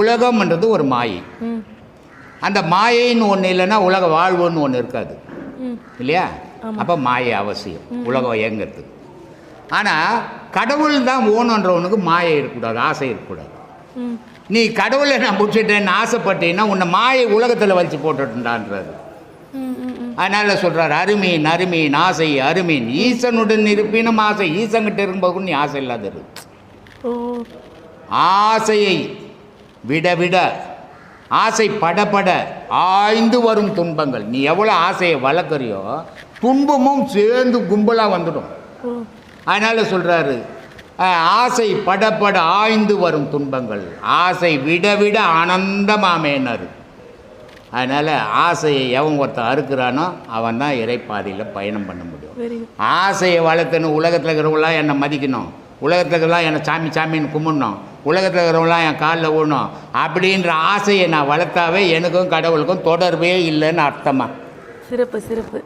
உலகம்ன்றது ஒரு மாயை. அந்த மாயைன்னு ஒன்று இல்லைன்னா உலக வாழ்வுன்னு ஒன்று இருக்காது. இல்லையா? அப்போ மாயை அவசியம். உலகம் இயங்கிறதுக்கு. ஆனால் கடவுள் தான் ஓணுன்றவனுக்கு மாயை இருக்கக்கூடாது ஆசை இருக்கக்கூடாது. நீ கடவுளை நான் முடிச்சிட்டேன்னு ஆசைப்பட்டீங்கன்னா உன்னை மாயை உலகத்தில் வச்சு ம் அதனால் சொல்கிறார் அருமீன் அருமீன் ஆசை அருமீன். ஈசனுடன் இருப்பினும் ஆசை ஈசங்கிட்ட இருக்கும்போது நீ ஆசை இல்லாத இருக்கு ஆசையை விட விட. ஆசை படபட ஆய்ந்து வரும் துன்பங்கள். நீ எவ்வளோ ஆசையை வளர்க்குறியோ துன்பமும் சேர்ந்து கும்பலாக வந்துடும். அதனால் சொல்கிறாரு ஆசை படபட ஆய்ந்து வரும் துன்பங்கள். ஆசை விட விட ஆனந்தமாமேனாரு. அதனால் ஆசையை எவன் ஒருத்தன் அறுக்கிறானோ அவன் தான் இறைப்பாதையில் பயணம் பண்ண முடியும். ஆசையை வளர்த்துன்னு உலகத்தில் இருக்கிறவங்களாம் என்னை மதிக்கணும். உலகத்தில் இருக்கிறவங்களாம் என்னை சாமி சாமின்னு கும்பிடணும். உலகத்தில் இருக்கிறவங்களாம் என் காலில் விடணும் அப்படின்ற ஆசையை நான் வளர்த்தாவே எனக்கும் கடவுளுக்கும் தொடர்பே இல்லைன்னு அர்த்தமா? சிறப்பு சிறப்பு.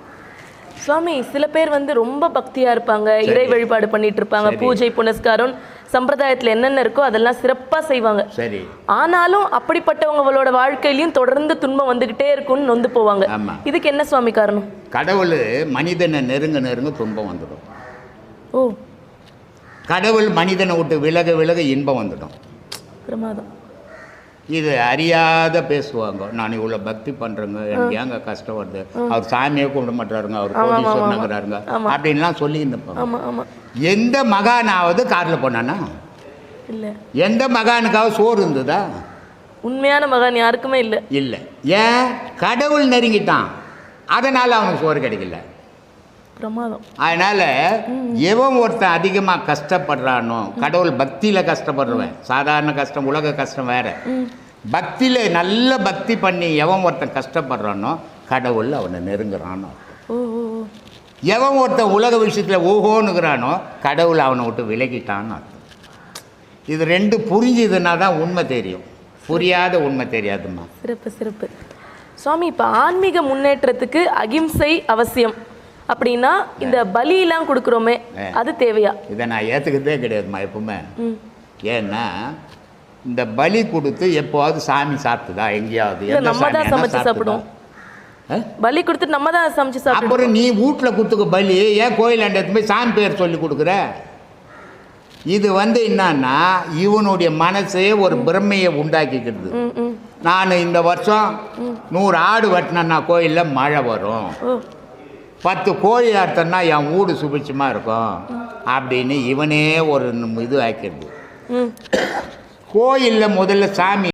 சுவாமி சில பேர் வந்து ரொம்ப பக்தியா இருப்பாங்க. இறை வழிபாடு பண்ணிட்டு இருப்பாங்க. பூஜை புனஸ்காரம் சம்பிரதாயத்துல என்னென்ன இருக்கோ அதெல்லாம் சிறப்பா செய்வாங்க. சரி. ஆனாலும் அப்படிப்பட்டவங்களோட வாழ்க்கையிலயும் தொடர்ந்து துன்பம் வந்துகிட்டே இருக்கும்னு நொந்து போவாங்க. இதுக்கு என்ன சுவாமி காரணம்? கடவுள் மனிதனை நெருங்க நெருங்க துன்பம் வந்துடும். ஓ. கடவுள் மனிதனை விட்டு விலக விலக இன்பம் வந்துடும் பிரமாதம். இது அறியாத பேசுவாங்க. நான் இவ்வளோ பக்தி பண்ணுறேங்க எனக்கு ஏங்க கஷ்டம் வருது? அவர் சாமியே கும்பிட மாட்டாருங்க அவர். கோடீஸ்வரனுங்கிறாருங்க. அப்படின்லாம் சொல்லி இருந்தப்பாங்க எந்த மகானாவது காரில் போனானா? இல்ல. எந்த மகானுக்காவது சோறு இருந்ததா? உண்மையான மகான் யாருக்குமே இல்ல. இல்லை. ஏன்? கடவுள் நெருங்கிட்டான். அதனால் அவனுக்கு சோறு கிடைக்கல. பிரமாதம். அதனால் எவன் ஒருத்தன் அதிகமாக கஷ்டப்படுறானோ கடவுள் பக்தியில் கஷ்டப்படுறவன் சாதாரண கஷ்டம் உலக கஷ்டம் வேற. பக்தியில் நல்ல பக்தி பண்ணி எவன் ஒருத்தன் கஷ்டப்படுறானோ கடவுள் அவனை நெருங்குறானோ. எவன் ஒருத்தன் உலக விஷயத்தில் ஓஹோனுங்கிறானோ கடவுள் அவனை விட்டு விலகிட்டான்னு அர்த்தம். இது ரெண்டு புரிஞ்சுதுன்னா தான் உண்மை தெரியும். புரியாத உண்மை தெரியாதும்மா. சிறப்பு சிறப்பு. சுவாமி இப்போ ஆன்மீக முன்னேற்றத்துக்கு அகிம்சை அவசியம். அப்படின்னா இந்த பலியெல்லாம் கொடுக்குறோமே அது தேவையா? இதை நான் ஏற்றுக்கிறதே கிடையாதும்மா எப்பவுமே. ஏன்னா இந்த பலி கொடுத்து எப்போவாவது சாமி சாப்பிட்டுதா? எங்கேயாவது நம்ம தான் சமைச்சு? சாப்பிடுவோம். பலி கொடுத்துட்டு நம்ம தான் சமைச்சு சாப்பிடுவோம். அப்புறம் நீ வீட்டில் குத்துக்க பலி ஏன் கோயிலாண்ட எடுத்து போய் சாமி பேர் சொல்லி கொடுக்குற? இது வந்து என்னன்னா இவனுடைய மனசே ஒரு பிரமையை உண்டாக்கிக்கிறது. நான் இந்த வருஷம் நூறு ஆடு வெட்டினேன்னா கோயிலில் மழை வரும். பத்து கோழி அறுத்தன்னா என் வீடு சுபிட்சமாக இருக்கும் அப்படின்னு இவனே ஒரு இது ஆக்கிடுது. கோயிலில் முதல்ல சாமி